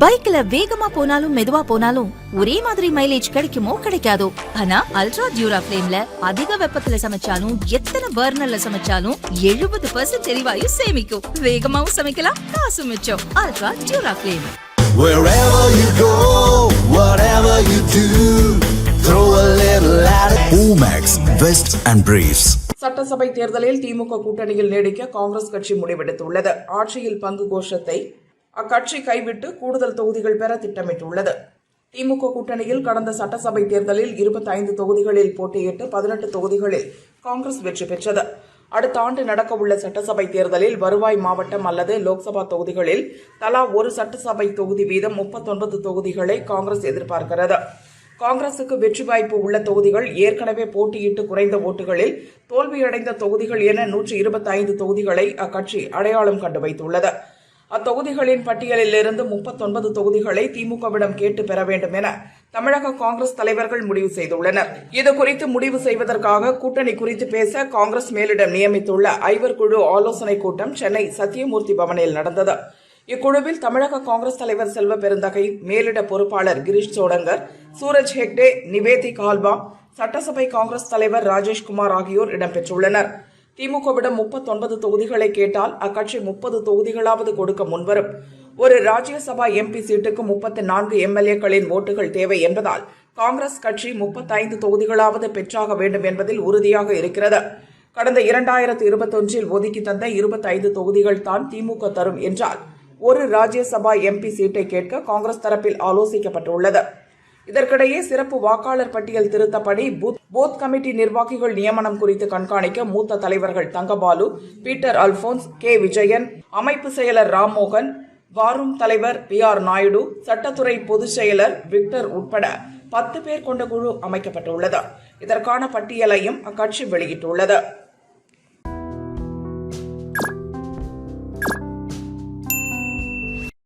பைக்ல வேகமா போனாலும் மெதுவா போனாலும் ஒரே மாதிரி மைலேஜ் கிடைக்குமோ கிடைக்காதோ? ஆனா அல்ட்ரா டியூரா ஃபிளேம்ல அதிக வெப்பத்துல சமைச்சாலும் எத்தனை பர்னர்ல சமைச்சாலும் எழுபது பர்சன்ட் எரிவாயு சேமிக்கும். வேகமாவும் சமைக்கலாம் காசு மிச்சம். Ultra Dura Flame Wherever you go, whatever you do, throw a little at it. Omax, Vest and Briefs. சட்டசபை தேர்தலில் திமுக கூட்டணியில் நீடிக்க காங்கிரஸ் கட்சி முடிவெடுத்துள்ளது. ஆட்சியில் பங்கு கோஷத்தை அக்கட்சி கைவிட்டு கூடுதல் தொகுதிகள் பெற திட்டமிட்டுள்ளது. திமுக கூட்டணியில் கடந்த சட்டசபை தேர்தலில் 25 தொகுதிகளில் போட்டியிட்டு பதினெட்டு தொகுதிகளில் காங்கிரஸ் வெற்றி பெற்றது. அடுத்த ஆண்டு நடக்கவுள்ள சட்டசபை தேர்தலில் வருவாய் மாவட்டம் அல்லது லோக்சபா தொகுதிகளில் தலா ஒரு சட்டசபை தொகுதி வீதம் 39 தொகுதிகளை காங்கிரஸ் எதிர்பார்க்கிறது. காங்கிரசுக்கு வெற்றி வாய்ப்பு உள்ள தொகுதிகள் ஏற்கனவே போட்டியிட்டு குறைந்த ஓட்டுகளில் தோல்வியடைந்த தொகுதிகள் என நூற்றி இருபத்தைந்து தொகுதிகளை அக்கட்சி அடையாளம் கண்டு வைத்துள்ளது. அத்தொகுதிகளின் பட்டியலிலிருந்து முப்பத்தொன்பது தொகுதிகளை திமுகவிடம் கேட்டு பெற வேண்டும் என தமிழக காங்கிரஸ் தலைவர்கள் முடிவு செய்துள்ளனர். இது குறித்து முடிவு செய்வதற்காக கூட்டணி குறித்து பேச காங்கிரஸ் மேலிடம் நியமித்துள்ள ஐவர் குழு ஆலோசனைக் கூட்டம் சென்னை சத்தியமூர்த்தி பவனில் நடந்தது. இக்குழுவில் தமிழக காங்கிரஸ் தலைவர் செல்வ பெருந்தகை மேலிட பொறுப்பாளர் கிரீஷ் சோடங்கர் சூரஜ் ஹெக்டே நிவேதி கால்பா சட்டசபை காங்கிரஸ் தலைவர் ராஜேஷ்குமார் ஆகியோர் இடம்பெற்றுள்ளனர். திமுகவிடம் முப்பத்தொன்பது தொகுதிகளை கேட்டால் அக்கட்சி முப்பது தொகுதிகளாவது கொடுக்க முன்வரும். ஒரு ராஜ்யசபா எம்பி சீட்டுக்கு முப்பத்தி நான்கு எம்எல்ஏக்களின் ஓட்டுகள் தேவை என்பதால் காங்கிரஸ் கட்சி முப்பத்தைந்து தொகுதிகளாவது பெற்றாக வேண்டும் என்பதில் உறுதியாக இருக்கிறது. கடந்த இரண்டாயிரத்து இருபத்தொன்றில் ஒதுக்கி தந்த இருபத்தைந்து தொகுதிகள் தான் திமுக தரும் என்றால் ஒரு ராஜ்யசபா எம்பி சீட்டை கேட்க காங்கிரஸ் தரப்பில் ஆலோசிக்கப்பட்டுள்ளது. இதற்கிடையே சிறப்பு வாக்காளர் பட்டியல் திருத்தப்படி பூத் பூத் கமிட்டி நிர்வாகிகள் நியமனம் குறித்து கண்காணிக்க மூத்த தலைவர்கள் Thangabalu Peter Alphonse K. Vijayan அமைப்பு செயலர் ராம்மோகன் வாரும் தலைவர் பி. ஆர். நாயுடு சட்டத்துறை பொதுச் செயலர் விக்டர் உட்பட பத்து பேர் கொண்ட குழு அமைக்கப்பட்டுள்ளது. இதற்கான பட்டியலையும் அக்கட்சி வெளியிட்டுள்ளது.